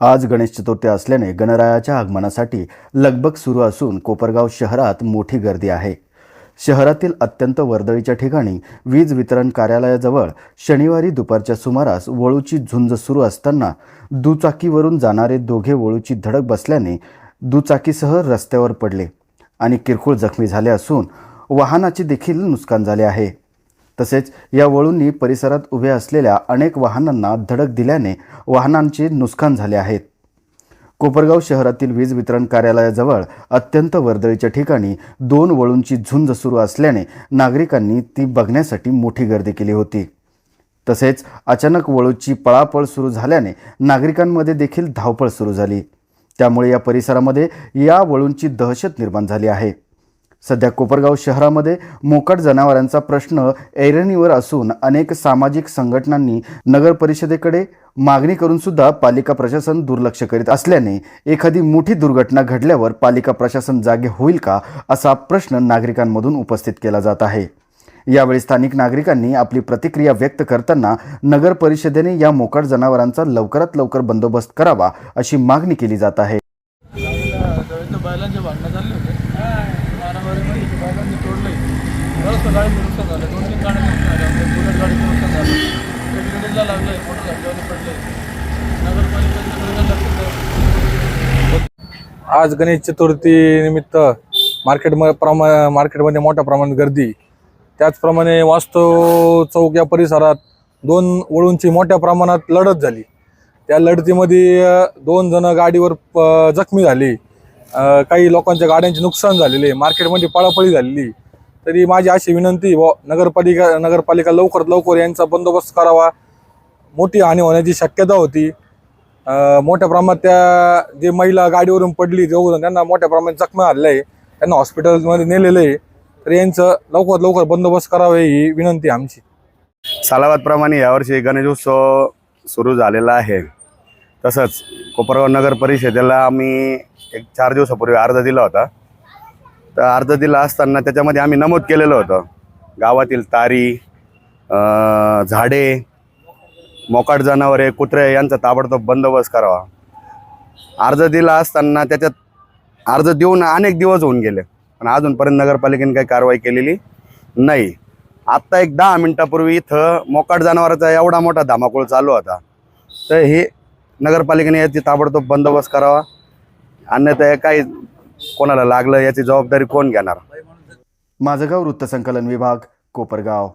आज गणेश चतुर्थी असल्याने गणरायाच्या आगमनासाठी लगबग सुरू असून कोपरगाव शहरात मोठी गर्दी आहे. शहरातील अत्यंत वर्दळीच्या ठिकाणी वीज वितरण कार्यालयाजवळ शनिवारी दुपारच्या सुमारास वळूची झुंज सुरू असताना दुचाकीवरून जाणारे दोघे वळूची धडक बसल्याने दुचाकीसह रस्त्यावर पडले आणि किरकोळ जखमी झाले असून वाहनाचे देखील नुकसान झाले आहे. तसेच या वळूंनी परिसरात उभे असलेल्या अनेक वाहनांना धडक दिल्याने वाहनांचे नुकसान झाले आहेत कोपरगाव शहरातील वीज वितरण कार्यालयाजवळ अत्यंत वर्दळीच्या ठिकाणी दोन वळूंची झुंज सुरू असल्याने नागरिकांनी ती बघण्यासाठी मोठी गर्दी केली होती. तसेच अचानक वळूची पळापळ सुरू झाल्याने नागरिकांमध्ये देखील धावपळ सुरू झाली. त्यामुळे या परिसरामध्ये या वळूंची दहशत निर्माण झाली आहे. सध्या कोपरगाव शहरामध्ये मोकाट जनावरांचा प्रश्न ऐरणीवर असून अनेक सामाजिक संघटनांनी नगर परिषदेकडे मागणी करून सुद्धा पालिका प्रशासन दुर्लक्ष करीत असल्याने एखादी मोठी दुर्घटना घडल्यावर पालिका प्रशासन जागे होईल का असा प्रश्न नागरिकांमधून उपस्थित केला जात आहे. यावेळी स्थानिक नागरिकांनी आपली प्रतिक्रिया व्यक्त करताना नगर परिषदेने या मोकाट जनावरांचा लवकरात लवकर बंदोबस्त करावा अशी मागणी केली जात आहे. बरंच गाडीचं नुकसान झालं. दोन तीन गाड्या नुकसान झालं आपल्या बुलेट गाडीचं नुकसान झालं. ते बिल्डिंगला लागलंय मोठं झाल्यावर पडलंय नगरपालिकेचं आज गणेश चतुर्थी निमित्त मार्केट प्रमा मार्केटमध्ये मोठ्या प्रमाणात गर्दी. त्याचप्रमाणे वास्तव चौक या परिसरात दोन वळूंची मोठ्या प्रमाणात लढत झाली. त्या लढतीमध्ये दोन जण गाडीवर जखमी झाली. काही लोकांच्या गाड्यांचे नुकसान झालेले. मार्केटमध्ये पळापळी झालेली. तरी माझी अशी विनंती व नगरपालिका नगरपालिका लवकरात लवकर यांचा बंदोबस्त करावा. मोठी हानी होण्याची शक्यता होती. मोठ्या प्रमाणात त्या जे महिला गाडीवरून पडली जाऊन त्यांना मोठ्या प्रमाणात जखमा झालेल्या आहे. त्यांना हॉस्पिटलमध्ये नेलेलं आहे. तर यांचं लवकरात लवकर बंदोबस्त करावे ही विनंती आमची. सालाबादप्रमाणे यावर्षी गणेशोत्सव सुरू झालेला आहे. तसंच कोपरगाव नगर परिषदेला आम्ही एक चार दिवसापूर्वी अर्ज दिला होता. तर अर्ज दिला असताना त्याच्यामध्ये आम्ही नमूद केलेलं होतं. गावातील तारी झाडे मोकाट जनावरे कुत्रे यांचा ताबडतोब बंदोबस्त करावा. अर्ज दिला असताना त्याच्यात अर्ज देऊन अनेक दिवस होऊन गेले. पण अजूनपर्यंत नगरपालिकेने काही कारवाई केलेली नाही. आत्ता एक दहा मिनटापूर्वी इथं मोकाट जनावराचा एवढा मोठा धामाकूळ चालू होता. तर हे नगरपालिकेने याची ताबडतोब बंदोबस्त करावा. अन्यथा काही कोणाला लागलं याची जबाबदारी कोण घेणार? माझं गाव वृत्तसंकलन विभाग कोपरगाव.